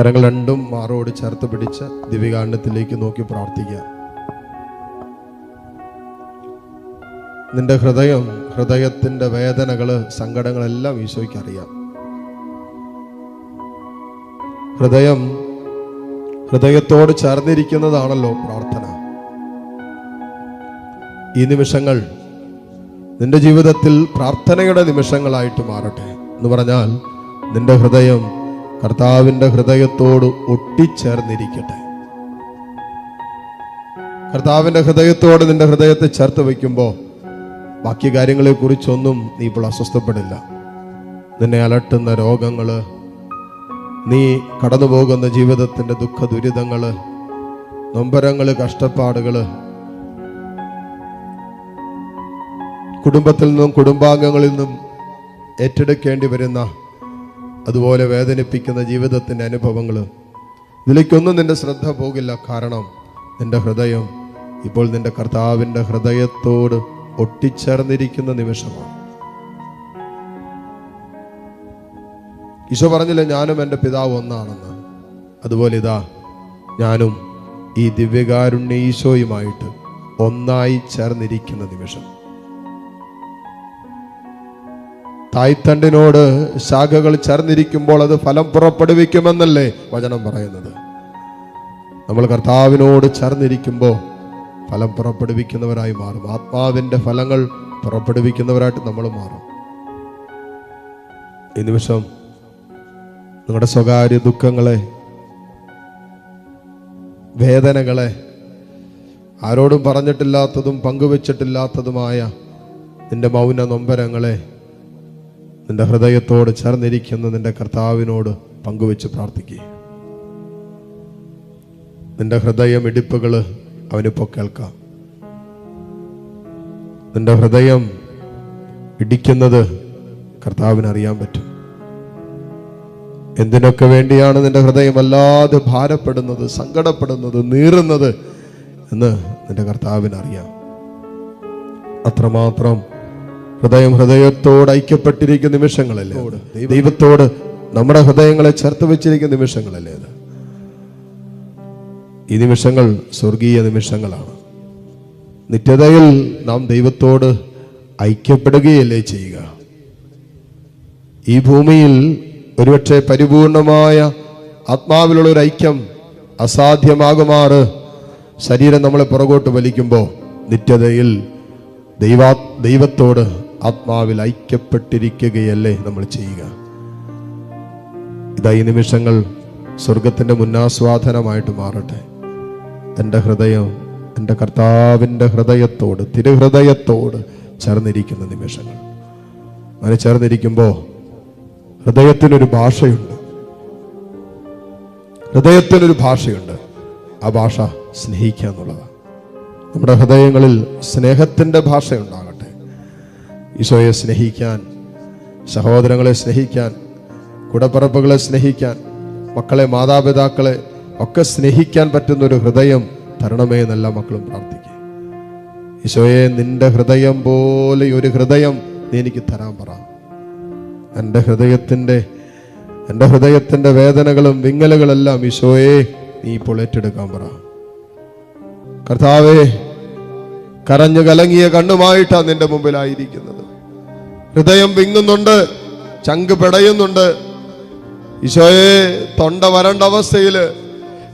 കരങ്ങൾ രണ്ടും മാറോട് ചേർത്ത് പിടിച്ച് ദിവ്യകാരണത്തിലേക്ക് നോക്കി പ്രാർത്ഥിക്കുക. നിന്റെ ഹൃദയം ഹൃദയത്തിന്റെ വേദനകൾ സങ്കടങ്ങളെല്ലാം ഈശോയ്ക്ക് അറിയാം. ഹൃദയം ഹൃദയത്തോട് ചേർന്നിരിക്കുന്നതാണല്ലോ പ്രാർത്ഥന. ഈ നിമിഷങ്ങൾ നിന്റെ ജീവിതത്തിൽ പ്രാർത്ഥനയുടെ നിമിഷങ്ങളായിട്ട് മാറട്ടെ എന്ന് പറഞ്ഞാൽ നിന്റെ ഹൃദയം കർത്താവിന്റെ ഹൃദയത്തോട് ഒട്ടിച്ചേർന്നിരിക്കട്ടെ. കർത്താവിന്റെ ഹൃദയത്തോട് നിന്റെ ഹൃദയത്തെ ചേർത്ത് വയ്ക്കുമ്പോൾ ബാക്കി കാര്യങ്ങളെ കുറിച്ചൊന്നും നീ ഇപ്പോൾ അസ്വസ്ഥപ്പെടില്ല. നിന്നെ അലട്ടുന്ന രോഗങ്ങൾ നീ കടന്നു പോകുന്ന ജീവിതത്തിന്റെ ദുഃഖ ദുരിതങ്ങൾ നൊമ്പരങ്ങൾ കഷ്ടപ്പാടുകൾ കുടുംബത്തിൽ നിന്നും കുടുംബാംഗങ്ങളിൽ നിന്നും ഏറ്റെടുക്കേണ്ടി വരുന്ന അതുപോലെ വേദനിപ്പിക്കുന്ന ജീവിതത്തിന്റെ അനുഭവങ്ങൾ. ഇതിലേക്കൊന്നും നിന്റെ ശ്രദ്ധ പോകില്ല. കാരണം നിന്റെ ഹൃദയം ഇപ്പോൾ നിന്റെ കർത്താവിന്റെ ഹൃദയത്തോട് ഒട്ടിച്ചേർന്നിരിക്കുന്ന നിമിഷമാണ്. ഈശോ പറഞ്ഞില്ല ഞാനും എന്റെ പിതാവ് ഒന്നാണെന്ന്. അതുപോലെ ഇതാ ഞാനും ഈ ദിവ്യകാരുണ്യ ഈശോയുമായിട്ട് ഒന്നായി ചേർന്നിരിക്കുന്ന നിമിഷം. തായ്തണ്ടിനോട് ശാഖകൾ ചേർന്നിരിക്കുമ്പോൾ അത് ഫലം പുറപ്പെടുവിക്കുമെന്നല്ലേ വചനം പറയുന്നത്. നമ്മൾ കർത്താവിനോട് ചേർന്നിരിക്കുമ്പോൾ ഫലം പുറപ്പെടുവിക്കുന്നവരായി മാറും. ആത്മാവിന്റെ ഫലങ്ങൾ പുറപ്പെടുവിക്കുന്നവരായിട്ട് നമ്മൾ മാറും. ഈ നിമിഷം നിങ്ങളുടെ സ്വകാര്യ ദുഃഖങ്ങളെ വേദനകളെ ആരോടും പറഞ്ഞിട്ടില്ലാത്തതും പങ്കുവച്ചിട്ടില്ലാത്തതുമായ നിന്റെ മൗന നൊമ്പരങ്ങളെ നിന്റെ ഹൃദയത്തോട് ചേർന്നിരിക്കുന്ന നിന്റെ കർത്താവിനോട് പങ്കുവെച്ച് പ്രാർത്ഥിക്കുക നിന്റെ ഹൃദയം ഇടിപ്പുകൾ അവനിപ്പോ കേൾക്കാം. നിന്റെ ഹൃദയം ഇടിക്കുന്നത് കർത്താവിന് അറിയാൻ പറ്റും. എന്തിനൊക്കെ വേണ്ടിയാണ് നിന്റെ ഹൃദയം അല്ലാതെ ഭാരപ്പെടുന്നത് സങ്കടപ്പെടുന്നത് നീറുന്നത് എന്ന് നിന്റെ കർത്താവിന് അറിയാം. അത്രമാത്രം ഹൃദയം ഹൃദയത്തോട് ഐക്യപ്പെട്ടിരിക്കുന്ന നിമിഷങ്ങളല്ലേ ദൈവത്തോട് നമ്മുടെ ഹൃദയങ്ങളെ ചേർത്ത് വെച്ചിരിക്കുന്ന നിമിഷങ്ങളല്ലേ അത്? ഈ നിമിഷങ്ങൾ സ്വർഗീയ നിമിഷങ്ങളാണ്. നിത്യതയിൽ നാം ദൈവത്തോട് ഐക്യപ്പെടുകയല്ലേ ചെയ്യുക? ഈ ഭൂമിയിൽ ഒരുപക്ഷെ പരിപൂർണമായ ആത്മാവിലുള്ള ഒരു ഐക്യം അസാധ്യമാകുമാറ് ശരീരം നമ്മളെ പുറകോട്ട് വലിക്കുമ്പോൾ നിത്യതയിൽ ദൈവാ ദൈവത്തോട് ആത്മാവിൽ ഐക്യപ്പെട്ടിരിക്കുകയല്ലേ നമ്മൾ ചെയ്യുക. ഇതാ ഈ നിമിഷങ്ങൾ സ്വർഗത്തിന്റെ മുന്നാസ്വാദനമായിട്ട് മാറട്ടെ. എന്റെ ഹൃദയം എന്റെ കർത്താവിന്റെ ഹൃദയത്തോട് തിരുഹൃദയത്തോട് ചേർന്നിരിക്കുന്ന നിമിഷങ്ങൾ. അങ്ങനെ ചേർന്നിരിക്കുമ്പോൾ ഹൃദയത്തിനൊരു ഭാഷയുണ്ട്. ഹൃദയത്തിനൊരു ഭാഷയുണ്ട്. ആ ഭാഷ സ്നേഹിക്കുക എന്നുള്ളതാണ്. നമ്മുടെ ഹൃദയങ്ങളിൽ സ്നേഹത്തിന്റെ ഭാഷയുണ്ടാകട്ടെ ഈശോയെ സ്നേഹിക്കാൻ സഹോദരങ്ങളെ സ്നേഹിക്കാൻ കുടപ്പറപ്പുകളെ സ്നേഹിക്കാൻ മക്കളെ മാതാപിതാക്കളെ ഒക്കെ സ്നേഹിക്കാൻ പറ്റുന്ന ഒരു ഹൃദയം തരണമേ എന്നല്ല മക്കളും പ്രാർത്ഥിക്കുക. ഈശോയെ നിന്റെ ഹൃദയം പോലെ ഒരു ഹൃദയം നീ എനിക്ക് തരാൻ പറ. എന്റെ ഹൃദയത്തിന്റെ എന്റെ ഹൃദയത്തിന്റെ വേദനകളും വിങ്ങലുകളെല്ലാം ഈശോയെ നീ ഇപ്പോൾ ഏറ്റെടുക്കാൻ പറ. കർത്താവേ കരഞ്ഞു കലങ്ങിയ കണ്ണുമായിട്ടാണ് നിന്റെ മുമ്പിലായിരിക്കുന്നത്. ഹൃദയം വിങ്ങുന്നുണ്ട് ചങ്ക് പിടയുന്നുണ്ട്. ഈശോയെ തൊണ്ട വരണ്ട അവസ്ഥയിൽ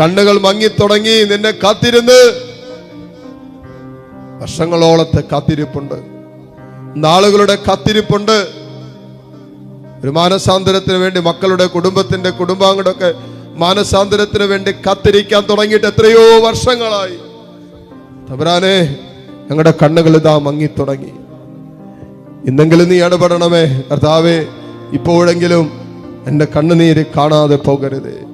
കണ്ണുകൾ മങ്ങിത്തുടങ്ങി നിന്നെ കാത്തിരുന്ന്. വർഷങ്ങളോളത്തെ കാത്തിരിപ്പുണ്ട് നാളുകളുടെ കാത്തിരിപ്പുണ്ട്. ഒരു മാനസാന്തരത്തിന് വേണ്ടി മക്കളുടെ കുടുംബത്തിന്റെ കുടുംബാംഗങ്ങളുടെ ഒക്കെ മാനസാന്തരത്തിന് വേണ്ടി കാത്തിരിക്കാൻ തുടങ്ങിയിട്ട് എത്രയോ വർഷങ്ങളായി. തബരാനെ ഞങ്ങളുടെ കണ്ണുകൾ ഇതാ മങ്ങിത്തുടങ്ങി. ഇന്നെങ്കിലും നീ ഇടപെടണമേ. കർത്താവേ ഇപ്പോഴെങ്കിലും എന്റെ കണ്ണുനീര് കാണാതെ പോകരുത്.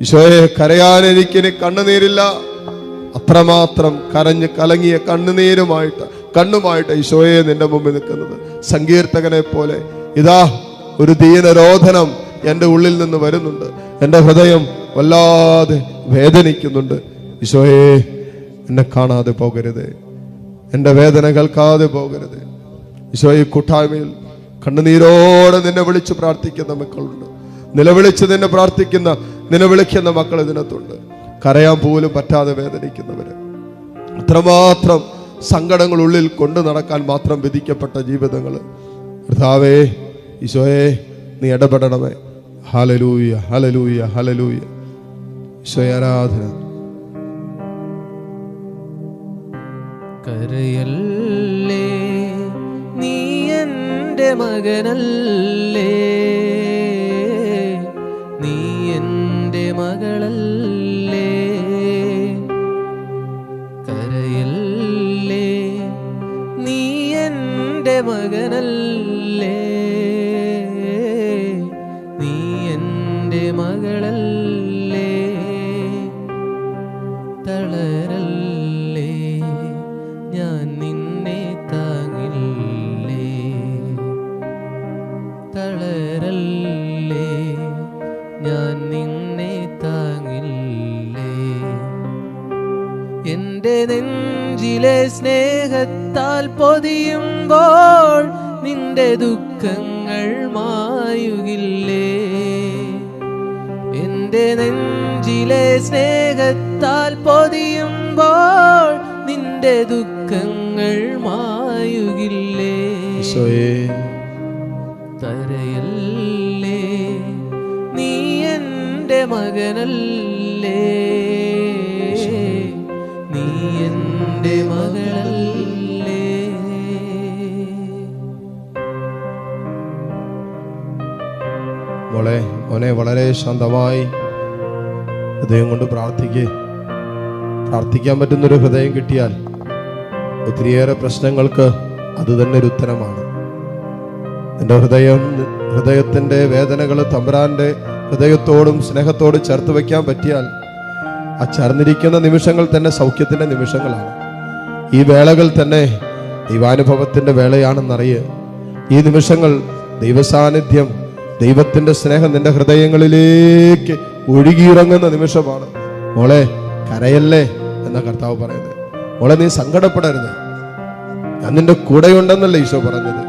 ഈശോയെ കരയാൻ എനിക്കിനി കണ്ണുനീരില്ല. അത്രമാത്രം കരഞ്ഞ് കലങ്ങിയ കണ്ണുനീരുമായിട്ട് കണ്ണുമായിട്ട് ഈശോയെ നിന്റെ മുമ്പിൽ നിൽക്കുന്നത്. സങ്കീർത്തകനെ പോലെ ഇതാ ഒരു ദീനരോധനം എന്റെ ഉള്ളിൽ നിന്ന് വരുന്നുണ്ട്. എന്റെ ഹൃദയം വല്ലാതെ വേദനിക്കുന്നുണ്ട്. ഈശോയെ എന്നെ കാണാതെ പോകരുത്. എന്റെ വേദന കേൾക്കാതെ പോകരുത്. ഈശോയെ കൂട്ടായ്മയിൽ കണ്ണുനീരോടെ നിന്നെ വിളിച്ച് പ്രാർത്ഥിക്കുന്ന മക്കളുണ്ട്. നിലവിളിച്ച് നിന്നെ പ്രാർത്ഥിക്കുന്ന നിന്നെ വിളിക്കുന്ന മക്കൾ ഇതിനകത്തുണ്ട്. കരയാൻ പോലും പറ്റാതെ വേദനിക്കുന്നവര്. അത്രമാത്രം സങ്കടങ്ങൾ ഉള്ളിൽ കൊണ്ടു നടക്കാൻ മാത്രം വിധിക്കപ്പെട്ട ജീവിതങ്ങൾ കർത്താവേ ഈശോയെ നീ ഇടപെടണമേ. ഹലലൂയ ഹലലൂയ ഹലലൂയ ഈശോയെ ആരാധന. കരയല്ലേ? മകനല്ലേ? നീ എന്റെ മകളല്ലേ? കരയല്ലേ? നീ എന്റെ മകനല്ലേ? നീ എന്റെ മകളല്ലേ? എന്റെ നെഞ്ചിലെ സ്നേഹത്താൽ പൊതിയുമ്പോൾ നിന്റെ ദുഃഖങ്ങൾ മായുകില്ലേ? എന്റെ നെഞ്ചിലെ സ്നേഹത്താൽ പൊതിയുമ്പോൾ നിന്റെ ദുഃഖങ്ങൾ മായുകില്ലേ? തരയല്ലേ? നീ എന്റെ മകനല്ലേ? മോനെ വളരെ ശാന്തമായി ഹൃദയം കൊണ്ട് പ്രാർത്ഥിക്കേ. പ്രാർത്ഥിക്കാൻ പറ്റുന്നൊരു ഹൃദയം കിട്ടിയാൽ ഒത്തിരിയേറെ പ്രശ്നങ്ങൾക്ക് അത് തന്നെ ഒരു ഉത്തരമാണ്. എന്റെ ഹൃദയം ഹൃദയത്തിന്റെ വേദനകൾ തമ്പുരാന്റെ ഹൃദയത്തോടും സ്നേഹത്തോടും ചേർത്ത് വയ്ക്കാൻ പറ്റിയാൽ ആ ചേർന്നിരിക്കുന്ന നിമിഷങ്ങൾ തന്നെ സൗഖ്യത്തിന്റെ നിമിഷങ്ങളാണ്. ഈ വേളകൾ തന്നെ ദൈവാനുഭവത്തിന്റെ വേളയാണെന്നറിയ. ഈ നിമിഷങ്ങൾ ദൈവസാന്നിധ്യം ദൈവത്തിന്റെ സ്നേഹം നിന്റെ ഹൃദയങ്ങളിലേക്ക് ഒഴുകിയിറങ്ങുന്ന നിമിഷമാണ്. മോളെ കരയല്ലേ എന്ന കർത്താവ് പറയുന്നത്. മോളെ നീ സങ്കടപ്പെടരുത്. ഞാൻ നിന്റെ കൂടെയുണ്ടെന്നല്ലേ ഈശോ പറഞ്ഞത്.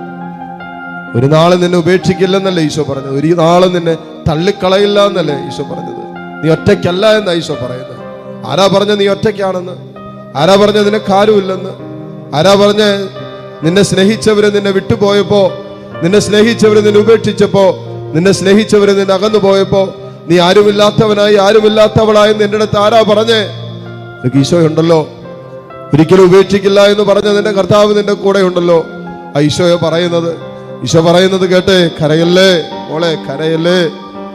ഒരു നാളെ നിന്നെ ഉപേക്ഷിക്കില്ലെന്നല്ലേ ഈശോ പറഞ്ഞത്. ഒരു നാളെ നിന്നെ തള്ളിക്കളയില്ല എന്നല്ലേ ഈശോ പറഞ്ഞത്. നീ ഒറ്റയ്ക്കല്ല എന്നാ ഈശോ പറയുന്നത്. ആരാ പറഞ്ഞ നീ ഒറ്റയ്ക്കാണെന്ന്? ആരാ പറഞ്ഞ നിനക്ക് ആരുമില്ലെന്ന്? ആരാ പറഞ്ഞ നിന്നെ സ്നേഹിച്ചവര് നിന്നെ വിട്ടുപോയപ്പോ നിന്നെ സ്നേഹിച്ചവര് നിന്നെ ഉപേക്ഷിച്ചപ്പോ നിന്നെ സ്നേഹിച്ചവർ നിന്നെ അകന്നു പോയപ്പോ നീ ആരുമില്ലാത്തവനായി ആരുമില്ലാത്തവളായി നിന്റെ അടുത്ത് ആരാ പറഞ്ഞേ? നിനക്ക് ഈശോ ഉണ്ടല്ലോ. ഒരിക്കലും ഉപേക്ഷിക്കില്ല എന്ന് പറഞ്ഞ നിന്റെ കർത്താവ് നിന്റെ കൂടെ ഉണ്ടല്ലോ. ആ ഈശോയെ പറയുന്നത് ഈശോ പറയുന്നത് കേട്ടെ കരയല്ലേ മോളെ കരയല്ലേ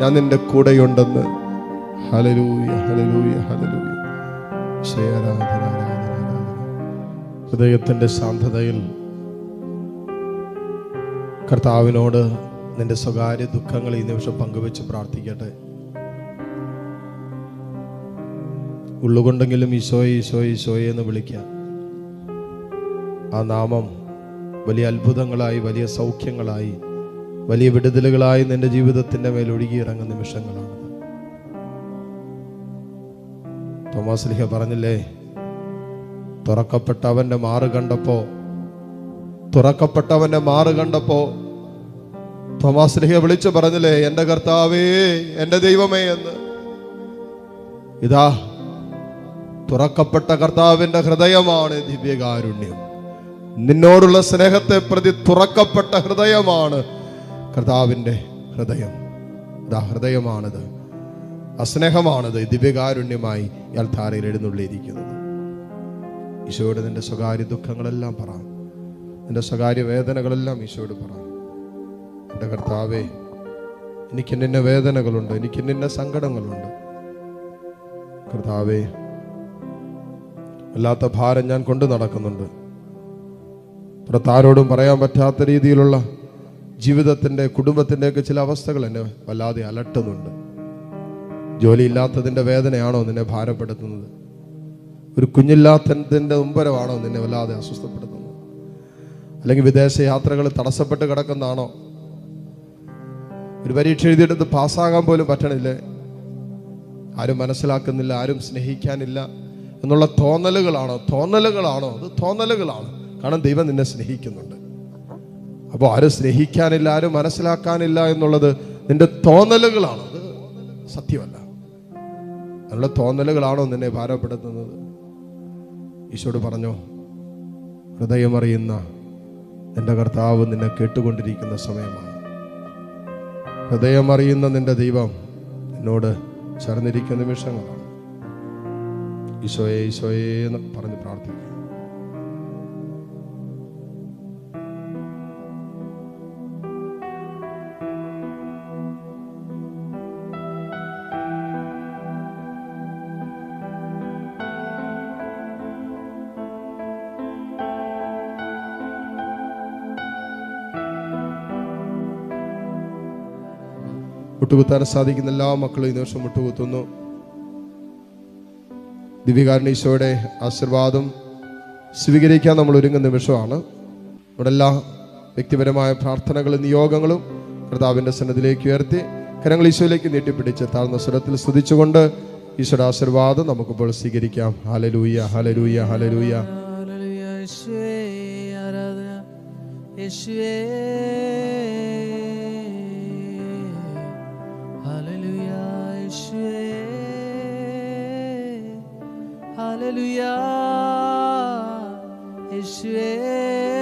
ഞാൻ നിന്റെ കൂടെയുണ്ടെന്ന് ഹലലൂയ. ഹൃദയത്തിന്റെ ശാന്തതയിൽ കർത്താവിനോട് നിന്റെ സ്വകാര്യ ദുഃഖങ്ങൾ ഈ നിമിഷം പങ്കുവെച്ച് പ്രാർത്ഥിക്കട്ടെ. ഉള്ളുകൊണ്ടെങ്കിലും ഈശോയെ ഈശോയെ ഈശോയെ എന്ന് വിളിക്കാം. ആ നാമം വലിയ അത്ഭുതങ്ങളായി വലിയ സൗഖ്യങ്ങളായി വലിയ വിടുതലുകളായി നിന്റെ ജീവിതത്തിന്റെ മേൽ ഒഴുകിയിറങ്ങുന്ന നിമിഷങ്ങളാണ് തോമസ് ലിഹ പറഞ്ഞില്ലേ തുറക്കപ്പെട്ട അവന്റെ മാറ് കണ്ടപ്പോ തുറക്കപ്പെട്ടവന്റെ മാറ് കണ്ടപ്പോ തോമാസ് സ്നേഹ വിളിച്ചു പറഞ്ഞില്ലേ എന്റെ കർത്താവേ എന്റെ ദൈവമേ എന്ന്. ഇതാ തുറക്കപ്പെട്ട കർത്താവിന്റെ ഹൃദയമാണ് ദിവ്യകാരുണ്യം. നിന്നോടുള്ള സ്നേഹത്തെ പ്രതി തുറക്കപ്പെട്ട ഹൃദയമാണ് കർത്താവിന്റെ ഹൃദയം. ഇതാ ഹൃദയമാണിത്. അസ്നേഹമാണിത് ദിവ്യകാരുണ്യമായി ഇയാൾ ധാരയിൽ എഴുന്നള്ളിയിരിക്കുന്നത്. ഈശോയുടെ നിന്റെ സ്വകാര്യ ദുഃഖങ്ങളെല്ലാം പറ. നിന്റെ സ്വകാര്യ വേദനകളെല്ലാം ഈശോയോട് പറ. എന്റെ കർത്താവേ എനിക്ക് നിന്നെ വേദനകളുണ്ട് എനിക്ക് നിന്നെ സങ്കടങ്ങളുണ്ട്. കർത്താവേ വല്ലാത്ത ഭാരം ഞാൻ കൊണ്ടു നടക്കുന്നുണ്ട്. പുറത്താരോടും പറയാൻ പറ്റാത്ത രീതിയിലുള്ള ജീവിതത്തിന്റെ കുടുംബത്തിന്റെയൊക്കെ ചില അവസ്ഥകൾ എന്നെ വല്ലാതെ അലട്ടുന്നുണ്ട്. ജോലിയില്ലാത്തതിന്റെ വേദനയാണോ നിന്നെ ഭാരപ്പെടുത്തുന്നത്? ഒരു കുഞ്ഞില്ലാത്തതിന്റെ ഉമ്പരമാണോ നിന്നെ വല്ലാതെ അസ്വസ്ഥപ്പെടുത്തുന്നത്? അല്ലെങ്കിൽ വിദേശ യാത്രകൾ തടസ്സപ്പെട്ട് കിടക്കുന്നതാണോ ഒരു പരീക്ഷ എഴുതിയെടുത്ത് പാസ്സാകാൻ പോലും പറ്റണില്ലേ. ആരും മനസ്സിലാക്കുന്നില്ല ആരും സ്നേഹിക്കാനില്ല എന്നുള്ള തോന്നലുകളാണോ? തോന്നലുകളാണോ? അത് തോന്നലുകളാണ്. കാരണം ദൈവം നിന്നെ സ്നേഹിക്കുന്നുണ്ട്. അപ്പോൾ ആരും സ്നേഹിക്കാനില്ല ആരും മനസ്സിലാക്കാനില്ല എന്നുള്ളത് നിന്റെ തോന്നലുകളാണ്. അത് സത്യമല്ല. അതിനുള്ള തോന്നലുകളാണോ നിന്നെ ഭാരപ്പെടുത്തുന്നത്? ഈശോട് പറഞ്ഞോ ഹൃദയമറിയുന്ന നിന്റെ കർത്താവ് നിന്നെ കേട്ടുകൊണ്ടിരിക്കുന്ന സമയമാണ്. ഹൃദയമറിയുന്ന നിന്റെ ദൈവം എന്നോട് ചേർന്നിരിക്കുന്ന നിമിഷങ്ങളാണ്. ഈശോയെ ഈശോയെ എന്ന് പറഞ്ഞ് പ്രാർത്ഥിക്കുക മുട്ടുകുത്താൻ സാധിക്കുന്ന എല്ലാ മക്കളും ഈ മുട്ടുകുത്തുന്നു ദിവ്യകാരണീശോയുടെ ആശീർവാദം സ്വീകരിക്കാൻ നമ്മൾ ഒരുങ്ങുന്ന നിമിഷമാണ്. നമ്മുടെ എല്ലാ വ്യക്തിപരമായ പ്രാർത്ഥനകളും നിയോഗങ്ങളും കർത്താവിന്റെ സന്നദ്ധിലേക്ക് ഉയർത്തി കരങ്ങൾ ഈശോയിലേക്ക് നീട്ടിപ്പിടിച്ച് താഴ്ന്ന സ്വരത്തിൽ സ്തുതിച്ചുകൊണ്ട് ഈശോയുടെ ആശീർവാദം നമുക്കിപ്പോൾ സ്വീകരിക്കാം. ഹലലൂയ ഹലലൂയ ഹലലൂയ ആരാധന. Alléluia. Échoué.